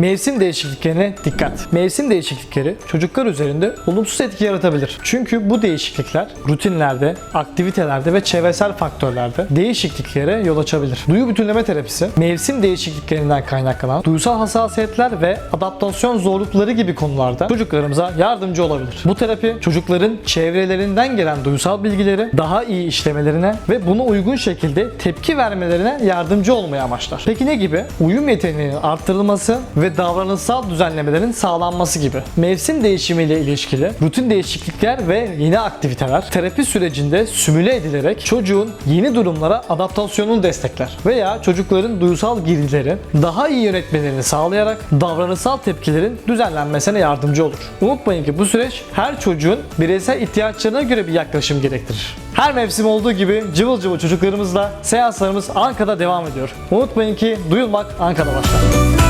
Mevsim değişikliklerine dikkat. Mevsim değişiklikleri çocuklar üzerinde olumsuz etki yaratabilir. Çünkü bu değişiklikler rutinlerde, aktivitelerde ve çevresel faktörlerde değişikliklere yol açabilir. Duyu bütünleme terapisi, mevsim değişikliklerinden kaynaklanan duysal hassasiyetler ve adaptasyon zorlukları gibi konularda çocuklarımıza yardımcı olabilir. Bu terapi çocukların çevrelerinden gelen duysal bilgileri daha iyi işlemelerine ve buna uygun şekilde tepki vermelerine yardımcı olmaya amaçlar. Peki ne gibi? Uyum yeteneğinin arttırılması ve davranışsal düzenlemelerin sağlanması gibi. Mevsim değişimiyle ilişkili rutin değişiklikler ve yeni aktiviteler terapi sürecinde simüle edilerek çocuğun yeni durumlara adaptasyonunu destekler veya çocukların duysal girdileri daha iyi yönetmelerini sağlayarak davranışsal tepkilerin düzenlenmesine yardımcı olur. Unutmayın ki bu süreç her çocuğun bireysel ihtiyaçlarına göre bir yaklaşım gerektirir. Her mevsim olduğu gibi cıvıl cıvıl çocuklarımızla seanslarımız Ankara'da devam ediyor. Unutmayın ki duyulmak Ankara'da başlar.